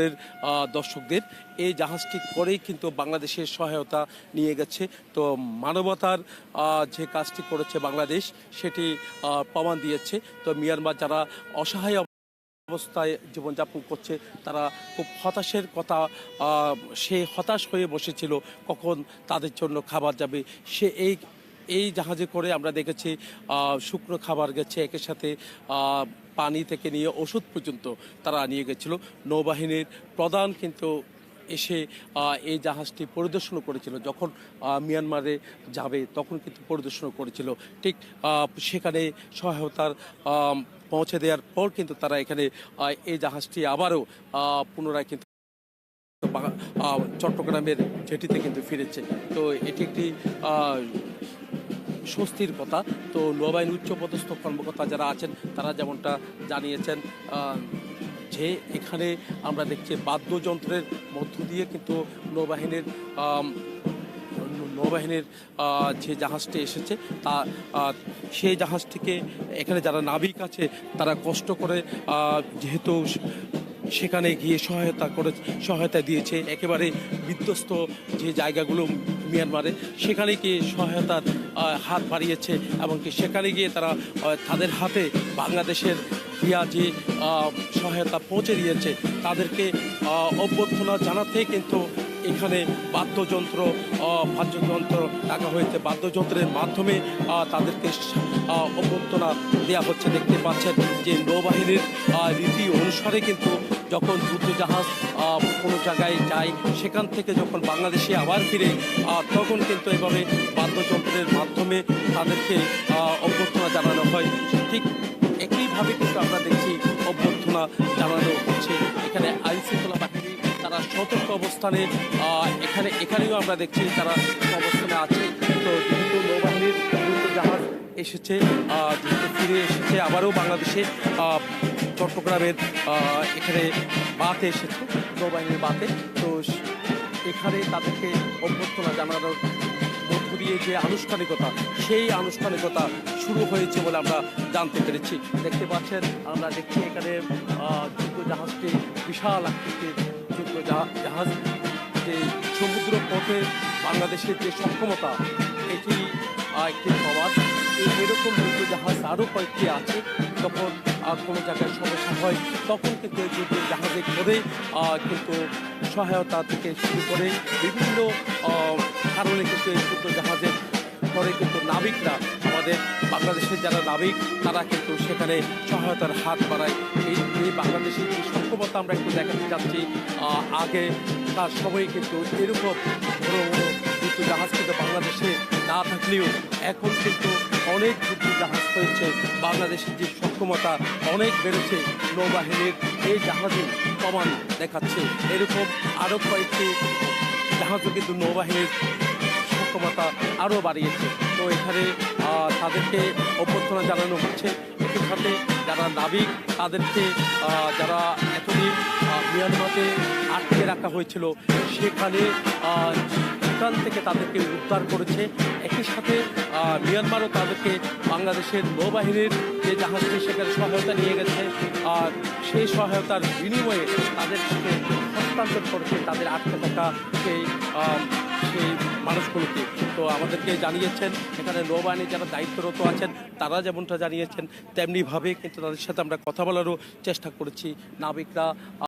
আহ, দর্শকদের। এই জাহাজটি করেই কিন্তু বাংলাদেশের সহায়তা নিয়ে গেছে। তো মানবতার যে কাজটি করেছে বাংলাদেশ সেটি প্রমাণ দিয়েছে। তো মিয়ানমার যারা অসহায় অবস্থায় জীবনযাপন করছে তারা খুব হতাশের কথা সে হতাশ হয়ে বসেছিল কখন তাদের জন্য খাবার যাবে সে এই এই জাহাজে করে আমরা দেখেছি শুকনো খাবার গেছে, একের সাথে পানি থেকে নিয়ে ওষুধ পর্যন্ত তারা নিয়ে গেছিল। নৌবাহিনীর প্রধান কিন্তু এসে এই জাহাজটি পরিদর্শন করেছিল। যখন মিয়ানমারে যাবে তখন কিন্তু পরিদর্শন করেছিল। ঠিক সেখানে সহায়তার পৌঁছে দেওয়ার পর কিন্তু তারা এখানে এই জাহাজটি আবারও পুনরায় কিন্তু চট্টগ্রামের জেটিতে কিন্তু ফিরেছে। তো এটি একটি স্বস্তির কথা। তো নৌবাহিনী উচ্চপদস্থ কর্মকর্তা যারা আছেন, তারা যেমনটা জানিয়েছেন যে এখানে আমরা দেখছি বাদ্যযন্ত্রের মধ্য দিয়ে কিন্তু নৌবাহিনীর নৌবাহিনীর যে জাহাজটি এসেছে, তা সেই জাহাজটিকে এখানে যারা নাবিক আছে, তারা কষ্ট করে যেহেতু সেখানে গিয়ে সহায়তা করে, সহায়তা দিয়েছে। একেবারে বিধ্বস্ত যে জায়গাগুলো মিয়ানমারে। সেখানে গিয়ে সহায়তার হাত বাড়িয়েছে এবং কি সেখানে গিয়ে তারা তাদের হাতে বাংলাদেশের ক্রিয়া যে সহায়তা পৌঁছে দিয়েছে। তাদেরকে অভ্যর্থনা জানাতে কিন্তু এখানে বাদ্যযন্ত্র বাদ্যযন্ত্র রাখা হয়েছে। বাদ্যযন্ত্রের মাধ্যমে তাদেরকে অভ্যর্থনা দেওয়া হচ্ছে। দেখতে পাচ্ছেন যে নৌবাহিনীর রীতি অনুসারে কিন্তু যখন যুদ্ধজাহাজ কোনো জায়গায় যায়, সেখান থেকে যখন বাংলাদেশে আবার ফিরে তখন কিন্তু এভাবে বাদ্যযন্ত্রের মাধ্যমে তাদেরকে অভ্যর্থনা জানানো হয়। ঠিক একইভাবে কিন্তু আমরা দেখছি অভ্যর্থনা জানানো হচ্ছে। এখানে আইন শৃঙ্খলা বাহিনী, তারা সতর্ক অবস্থানে এখানে, এখানেও আমরা দেখছি তারা অবস্থানে আছে। তো যেহেতু নৌবাহিনীর জাহাজ এসেছে ফিরে এসেছে, আবারও বাংলাদেশে চট্টগ্রামের এখানে বাতে এসেছে, নৌবাহিনীর বাতে। তো এখানে তাদেরকে অভ্যর্থনা জানানোর মধ্য দিয়ে যে আনুষ্ঠানিকতা, সেই আনুষ্ঠানিকতা শুরু হয়েছে বলে আমরা জানতে পেরেছি। দেখতে পাচ্ছেন, আমরা দেখছি এখানে যুদ্ধ জাহাজটি বিশাল আকৃতির যুদ্ধ জাহা- জাহাজ যে সমুদ্র পথে বাংলাদেশের যে সক্ষমতা, এটি একটি প্রবাদ এরকম জাহাজ আরও কয়েকটি আছে। আহ, কোনো জায়গায় সমস্যা হয় তখন কিন্তু এই জাহাজে করে কিন্তু সহায়তা থেকে শুরু করে বিভিন্ন কারণে কিন্তু এই জাহাজের করে কিন্তু নাবিকরা আমাদের বাংলাদেশের যারা নাবিক তারা কিন্তু সেখানে সহায়তার হাত বাড়ায়। এই এই বাংলাদেশের যে সক্ষমতা আমরা একটু দেখাতে আহ, আগে তার সময় কিন্তু এরকম বড় বড় যুদ্ধ জাহাজ কিন্তু বাংলাদেশে না থাকলেও এখন কিন্তু অনেক যুদ্ধ জাহাজ হয়েছে। বাংলাদেশের যে সক্ষমতা অনেক বেড়েছে। নৌবাহিনীর এই জাহাজে প্রমাণ দেখাচ্ছে। এরকম আরও কয়েকটি জাহাজও কিন্তু নৌবাহিনীর সক্ষমতা আরও বাড়িয়েছে। তো এখানে তাদেরকে অভ্যর্থনা জানানো হচ্ছে। একই সাথে যারা নাবিক, তাদেরকে যারা এতদিন মিয়ানমারে আটকে রাখা হয়েছিল, সেখানে সেখান থেকে তাদেরকে উদ্ধার করেছে। একই সাথে মিয়ানমারও তাদেরকে বাংলাদেশের নৌবাহিনীর যে জাহাজটি সেখানে সহায়তা নিয়ে গেছে আর সেই সহায়তার বিনিময়ে তাদের থেকে হস্তান্তর করেছে তাদের আটকে থাকা সেই সেই মানুষগুলোকে। তো আমাদেরকে জানিয়েছেন, এখানে নৌবাহিনী যারা দায়িত্বরত আছেন, তারা যেমনটা জানিয়েছেন, তেমনিভাবে কিন্তু তাদের সাথে আমরা কথা বলারও চেষ্টা করেছি। নাবিকরা